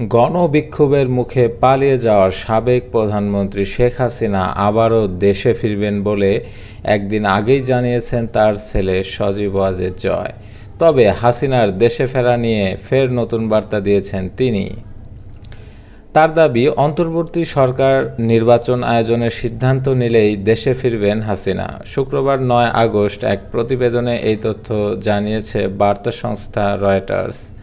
গণবিক্ষোভের মুখে পালিয়ে যাওয়া সাবেক প্রধানমন্ত্রী শেখ হাসিনা আবারও দেশে ফিরবেন বলে একদিন আগেই জানিয়েছেন তার ছেলে সজীব ওয়াজেদ জয়। তবে হাসিনার দেশে ফেরা নিয়ে ফের নতুন বার্তা দিয়েছেন তিনি। তার দাবি, অন্তর্বর্তী সরকার নির্বাচন আয়োজনের সিদ্ধান্ত নিলেই দেশে ফিরবেন হাসিনা। শুক্রবার নয় আগস্ট এক প্রতিবেদনে এই তথ্য জানিয়েছে বার্তা সংস্থা রয়টার্স।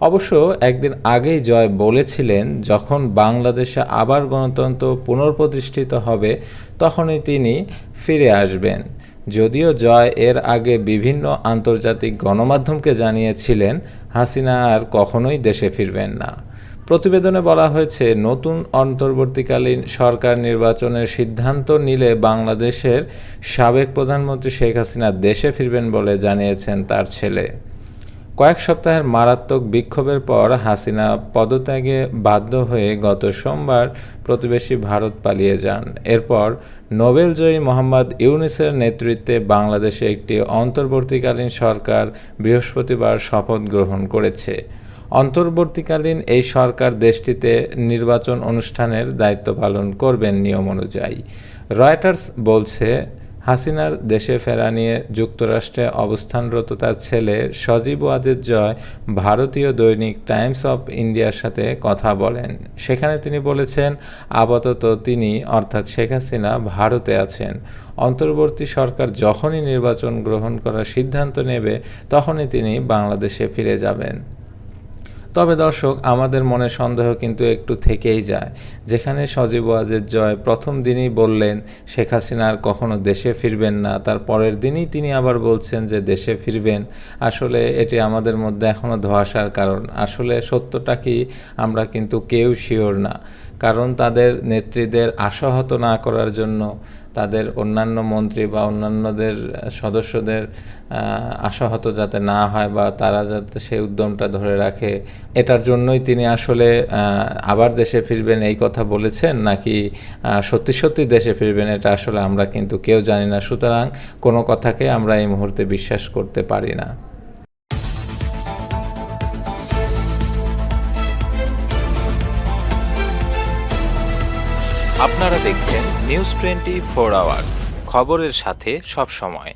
অবশ্য একদিন আগেই জয় বলেছিলেন, যখন বাংলাদেশে আবার গণতন্ত্র পুনঃপ্রতিষ্ঠিত হবে, তখনই তিনি ফিরে আসবেন। যদিও জয় এর আগে বিভিন্ন আন্তর্জাতিক গণমাধ্যমকে জানিয়েছিলেন, হাসিনা আর কখনোই দেশে ফিরবেন না। প্রতিবেদনে বলা হয়েছে, নতুন অন্তর্বর্তীকালীন সরকার নির্বাচনের সিদ্ধান্ত নিলে বাংলাদেশের সাবেক প্রধানমন্ত্রী শেখ হাসিনা দেশে ফিরবেন বলে জানিয়েছেন তার ছেলে। কয়েক সপ্তাহের মারাত্মক বিক্ষোভের পর হাসিনা পদত্যাগে বাধ্য হয়ে গত সোমবার প্রতিবেশী ভারত পালিয়ে যান। এরপর নোবেলজয়ী মোহাম্মদ ইউনুসের নেতৃত্বে বাংলাদেশে একটি অন্তর্বর্তীকালীন সরকার বৃহস্পতিবার শপথ গ্রহণ করেছে। অন্তর্বর্তীকালীন এই সরকার দেশটিতে নির্বাচন অনুষ্ঠানের দায়িত্ব পালন করবেন নিয়ম অনুযায়ী। রয়টার্স বলছে হাসিনার দেশে ফেরা নিয়ে যুক্তরাষ্ট্রে অবস্থানরত তার ছেলে সজীব ওয়াজেদ জয় ভারতীয় দৈনিক টাইমস অফ ইন্ডিয়ার সাথে কথা বলেন। সেখানে তিনি বলেছেন, আপাতত তিনি, অর্থাৎ শেখ হাসিনা, ভারতে আছেন। অন্তর্বর্তী সরকার যখনই নির্বাচন গ্রহণ করার সিদ্ধান্ত নেবে, তখনই তিনি বাংলাদেশে ফিরে যাবেন। তবে দর্শক, আমাদের মনে সন্দেহ কিন্তু একটু থেকেই যায়। যেখানে সজীব ওয়াজের জয় প্রথম দিনই বললেন, শেখ হাসিনা আর কখনো দেশে ফিরবেন না। তার পরের দিনই তিনি আবার বলছেন যে, দেশে ফিরবেন। আসলে এটি আমাদের মধ্যে এখনও ধোয়াশার কারণ। আসলে সত্যটা কি, আমরা কিন্তু কেউ শিওর না। কারণ তাদের নেত্রীদের আশাহত না করার জন্য তাদের অন্যান্য মন্ত্রী বা অন্যান্যদের সদস্যদের আশাহত যাতে না হয় বা তারা যাতে সেই উদ্যমটা ধরে রাখে, এটার জন্যই তিনি আসলে আবার দেশে ফিরবেন এই কথা বলেছেন নাকি সত্যি সত্যি দেশে ফিরবেন এটা আসলে আমরা কিন্তু কেউ জানি না। সুতরাং কোনো কথাকে আমরা এই মুহূর্তে বিশ্বাস করতে পারি না। আপনারা দেখছেন নিউজ টোয়েন্টি ফোর আওয়ার খবরের সাথে সব সময়